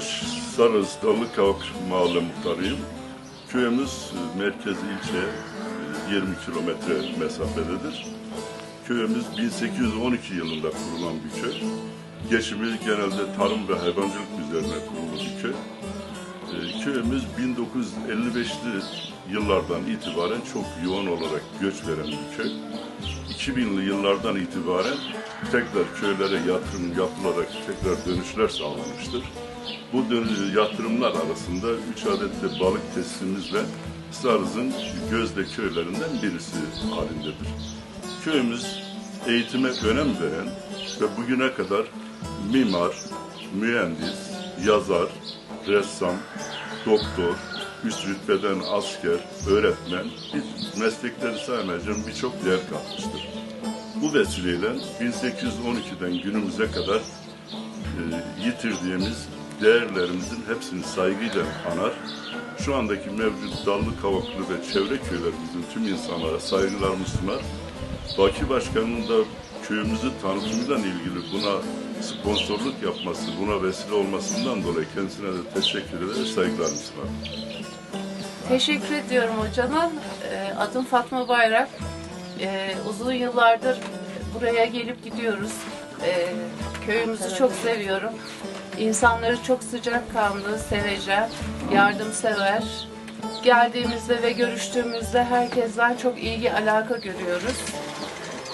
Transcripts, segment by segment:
Sarız Dalıkavak Mahalle Muhtarıyım. Köyümüz e, merkez ilçe e, 20 kilometre mesafededir. Köyümüz 1812 yılında kurulan bir köy. Geçimi genelde tarım ve hayvancılık üzerine kurulu bir köy. E, Köyümüz 1955'li yıllardan itibaren çok yoğun olarak göç veren bir köy. 2000'li yıllardan itibaren tekrar köylere yatırım yapılarak tekrar dönüşler sağlanmıştır. Bu yatırımlar arasında 3 adet de balık testimizle Sarız'ın gözde köylerinden birisi halindedir. Köyümüz eğitime önem veren ve bugüne kadar mimar, mühendis, yazar, ressam, doktor, üst rütbeden asker, öğretmen, bir meslekleri saymayacağım birçok değer katmıştır. Bu vesileyle 1812'den günümüze kadar e, yitirdiğimiz değerlerimizin hepsini saygıyla anar. Şu andaki mevcut dallı kavaklı ve çevre köylerimizin tüm insanlara saygılarımı sunar. Baki Başkanı'nın da köyümüzü tanıtımıyla ilgili buna sponsorluk yapması, buna vesile olmasından dolayı kendisine de teşekkür eder, saygılarımı sunarım. Teşekkür ediyorum hocama. Ee, Adım Fatma Bayrak. Ee, Uzun yıllardır buraya gelip gidiyoruz. Ee, Köyümüzü çok seviyorum. İnsanları çok sıcakkanlı, sevecen, yardımsever. Geldiğimizde ve görüştüğümüzde herkesten çok ilgi, alaka görüyoruz.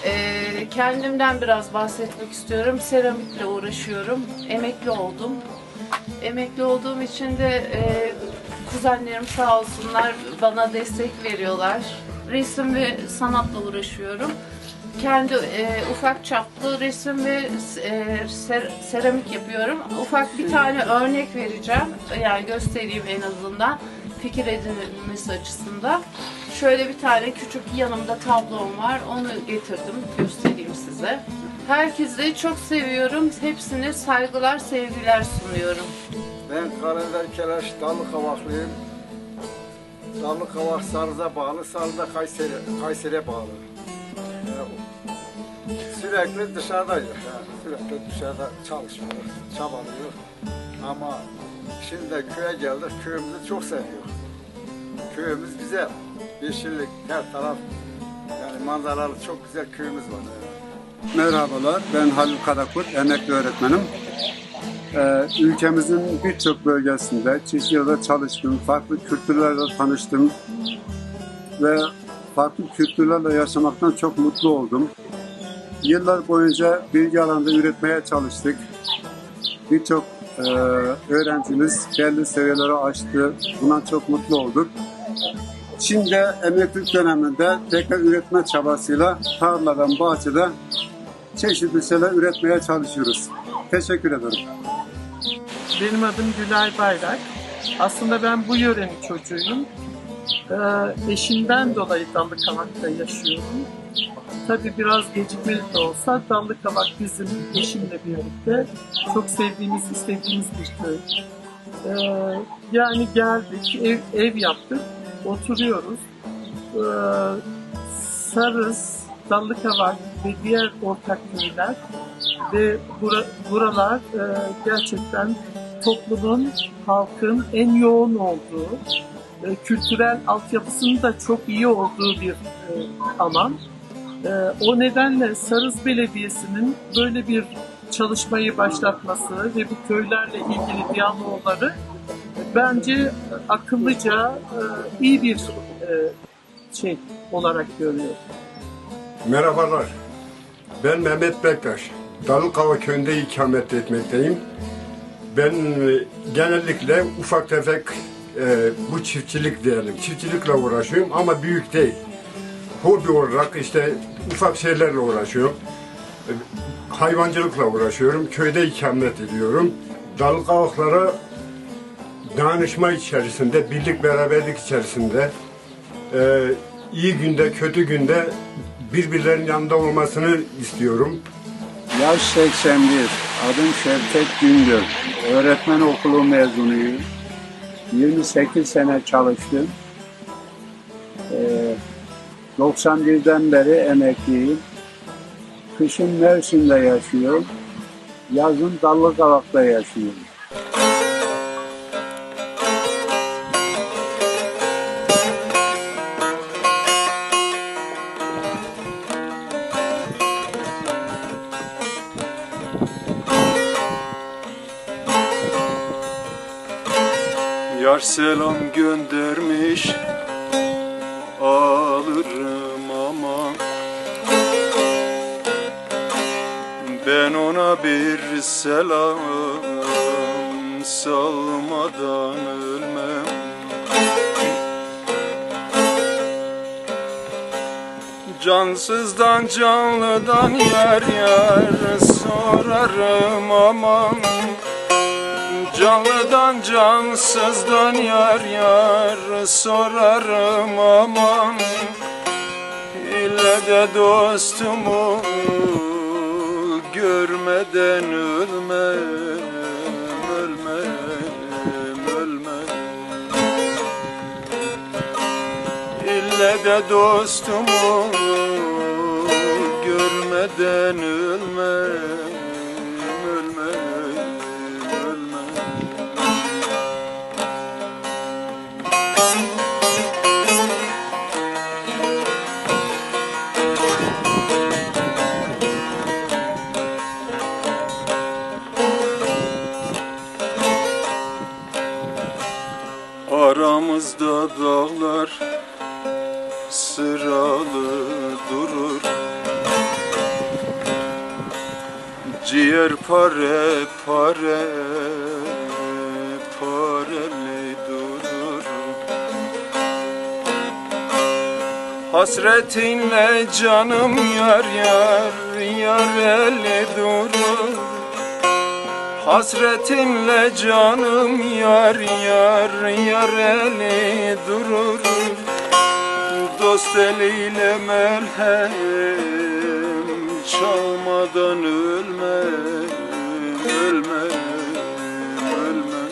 Ee, kendimden biraz bahsetmek istiyorum. Seramikle uğraşıyorum. Emekli oldum. Emekli olduğum için de e, kuzenlerim sağ olsunlar bana destek veriyorlar. Resim ve sanatla uğraşıyorum. Kendi e, ufak çaplı resim ve e, ser- seramik yapıyorum. Ufak bir tane örnek vereceğim. Yani göstereyim en azından fikir edinilmesi açısından. Şöyle bir tane küçük yanımda tablom var. Onu getirdim. Göstereyim size. Herkesi çok seviyorum. Hepsine saygılar, sevgiler sunuyorum. Ben Karader Keleş Dallı Kavaklıyım. Dallı Kavak Sarız'a bağlı, Sarız da Kayseri, Kayseri'ye bağlı. Sürekli dışarıdayız. Yani sürekli dışarıda çalışmıyor, çabalıyor. Ama şimdi de köye geldik, köyümüzü çok seviyoruz. Köyümüz güzel. Yeşillik, her taraf yani manzaralı çok güzel köyümüz var. Merhabalar, ben Halil Karakurt, emekli öğretmenim. Ee, ülkemizin birçok bölgesinde, Çeşitli'de çalıştım, farklı kültürlerle tanıştım ve farklı kültürlerle yaşamaktan çok mutlu oldum. Yıllar boyunca bilgi alanında üretmeye çalıştık. Birçok e, öğrencimiz belli seviyelere aştı. Bundan çok mutlu olduk. Şimdi emeklilik döneminde tekrar üretme çabasıyla tarladan, bahçede çeşitli şeyler üretmeye çalışıyoruz. Teşekkür ederim. Benim adım Gülay Bayrak. Aslında ben bu yörenin çocuğuyum. Ee, eşimden dolayı Dallıkavak'ta yaşıyorum. Tabii biraz gecikmeli de olsa Dallıkavak bizim eşimle birlikte çok sevdiğimiz, istediğimiz bir köy. Ee, yani geldik, ev, ev yaptık, oturuyoruz. Ee, Sarız, Dallıkavak ve diğer ortak köyler ve bura- buralar e, gerçekten toplumun, halkın en yoğun olduğu, e, kültürel altyapısının da çok iyi olduğu bir e, alan. E, o nedenle Sarız Belediyesi'nin böyle bir çalışmayı başlatması ve bu köylerle ilgili diyalogları bence akıllıca, e, iyi bir şey olarak görüyorum. Merhabalar. Ben Mehmet Bektaş. Dalıkava köyünde ikamet etmekteyim. Ben genellikle ufak tefek e, bu çiftçilik diyelim. Çiftçilikle uğraşıyorum ama büyük değil. Hobi olarak işte ufak şeylerle uğraşıyorum. E, hayvancılıkla uğraşıyorum. Köyde ikamet ediyorum. Dalıkavaklara danışma içerisinde, birlik beraberlik içerisinde e, iyi günde, kötü günde birbirlerinin yanında olmasını istiyorum. Yaş 81, adım Şevket Güngör. Öğretmen okulu mezunuyum. 28 sene çalıştım. Ee, 91'den beri emekliyim. Kışın Mersin'de yaşıyorum. Yazın Dallıkavak'ta yaşıyorum. Yar selam göndermiş alırım ama Ben ona bir selam salmadan ölmem. Cansızdan canlıdan yar yar sorarım aman Canlıdan cansızdan yar yar sorarım aman. İlle de dostumu görmeden ölmem, ölmem, ölmem. İlle de dostumu görmeden ölmem, dağlar sıralı durur. Ciğer pare pare pareli durur. Hasretinle canım yar yar yar eli durur Hasretinle canım yar yar yar eli durur. Dost eliyle merhem çalmadan ölme ölme ölme.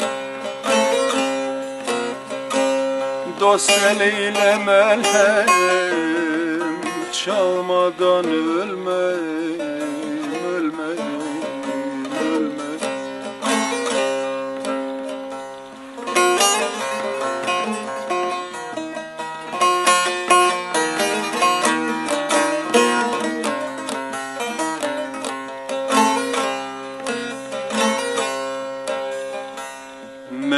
Dost eliyle merhem çalmadan ölme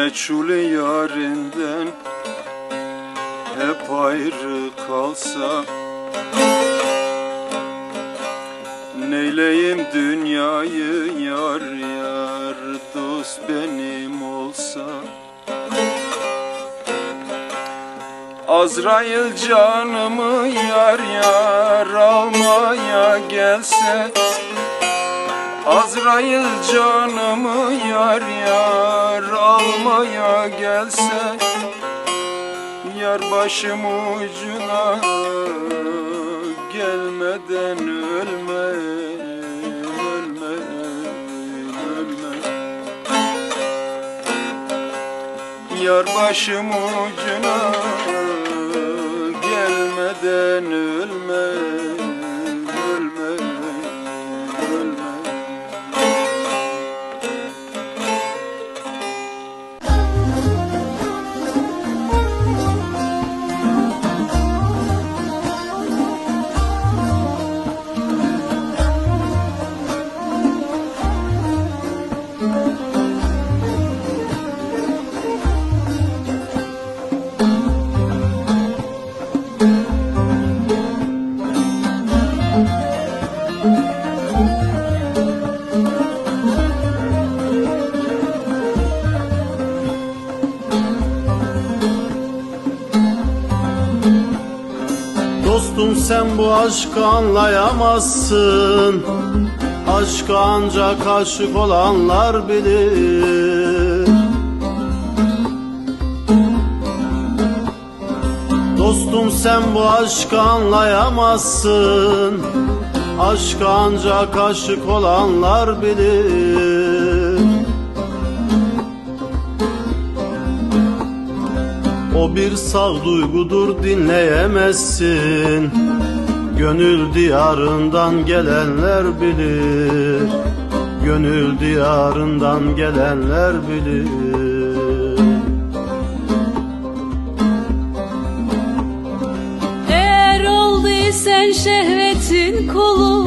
Meçhul yarinden hep ayrı kalsa Neyleyim dünyayı yar yar dost benim olsa? Azrail canımı yar yar almaya gelse Azrail canımı yar yar almaya gelse Yar başım ucuna gelmeden ölme Ölme, ölme. Yar başım ucuna gelmeden ölme sen bu aşkı anlayamazsın. Aşkı ancak aşık olanlar bilir. Dostum sen bu aşkı anlayamazsın. Aşkı ancak aşık olanlar bilir. O bir sağduygudur dinleyemezsin Gönül diyarından gelenler bilir. Gönül diyarından gelenler bilir. Eğer olduysan şehvetin kulu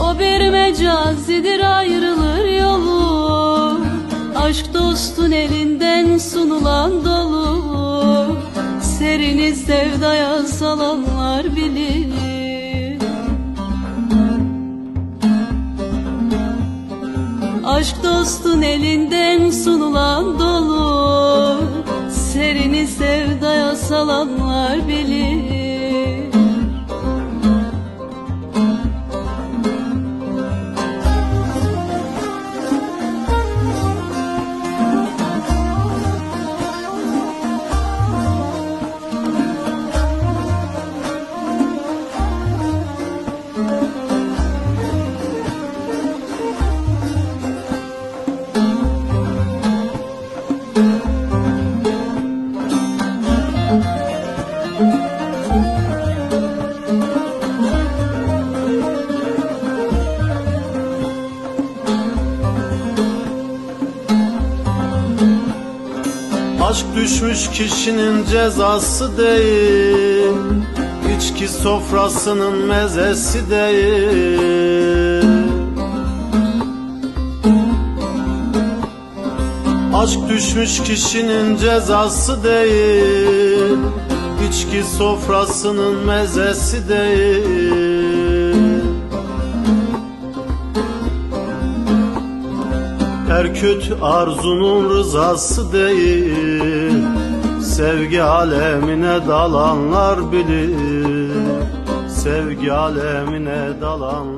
O bir mecazidir ayrılır yolu. Aşk dostun elinden sun sunulan dolu Serini sevdaya salanlar bilir Aşk dostun elinden sunulan dolu. Serini sevdaya salanlar bilir Aşk düşmüş kişinin cezası değil. İçki sofrasının mezesi değil. Aşk düşmüş kişinin cezası değil. İçki sofrasının mezesi değil. Her kötü arzunun rızası değil Sevgi alemine dalanlar bilir. Sevgi alemine dalanlar